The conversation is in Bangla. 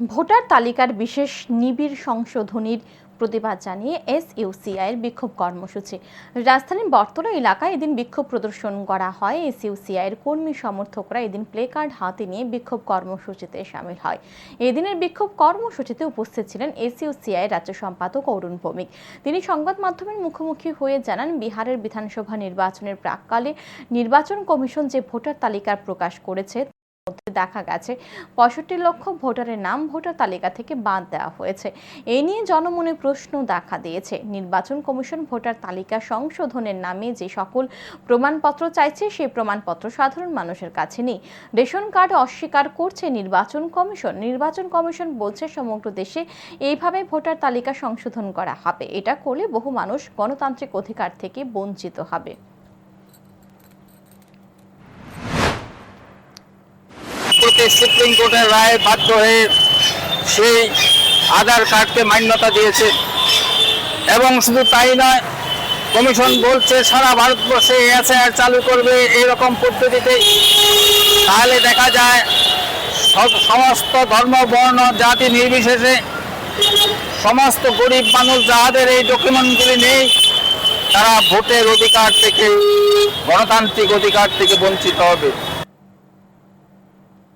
ভোটার তালিকার বিশেষ নিবিড় সংশোধনীর প্রতিবাদ জানিয়ে এস এসইউসিআইয়ের বিক্ষোভ কর্মসূচি। রাজধানীর বর্তলা এলাকায় এদিন বিক্ষোভ প্রদর্শন করা হয়। এস এসইউসিআইয়ের কর্মী সমর্থকরা এদিন প্লে কার্ড হাতে নিয়ে বিক্ষোভ কর্মসূচিতে সামিল হয়। এদিনের বিক্ষোভ কর্মসূচিতে উপস্থিত ছিলেন এসইউসিআই রাজ্য সম্পাদক অরুণ ভৌমিক। তিনি সংবাদ মাধ্যমের মুখোমুখি হয়ে জানান, বিহারের বিধানসভা নির্বাচনের প্রাককালে নির্বাচন কমিশন যে ভোটার তালিকা প্রকাশ করেছে মধ্যে দেখা গেছে। পঁয়ষট্টি লক্ষ ভোটারের নাম ভোটার তালিকা থেকে বাদ দেওয়া হয়েছে। এই নিয়ে জনমনে প্রশ্ন দেখা দিয়েছে। নির্বাচন কমিশন ভোটার তালিকা সংশোধনের নামে যে সকল প্রমাণপত্র চাইছে সেই প্রমাণপত্র সাধারণ মানুষের কাছে নেই। রেশন কার্ড অস্বীকার করছে নির্বাচন কমিশন। নির্বাচন কমিশন বলছে, সমগ্র দেশে এইভাবে ভোটার তালিকা সংশোধন করা হবে। এটা করলে বহু মানুষ গণতান্ত্রিক অধিকার থেকে বঞ্চিত হবে। প্রতি সুপ্রিম কোর্টের রায় বাধ্য হয়ে সেই আধার কার্ডকে মান্যতা দিয়েছে। এবং শুধু তাই নয়, কমিশন বলছে সারা ভারতবর্ষে এসআইআর চালু করবে এরকম পদ্ধতিতে। তাহলে দেখা যায়, সব- সমস্ত ধর্ম, বর্ণ, জাতি নির্বিশেষে সমস্ত গরিব মানুষ যাদের এই ডকুমেন্টগুলি নেই, তারা ভোটের অধিকার থেকে, গণতান্ত্রিক অধিকার থেকে বঞ্চিত হবে।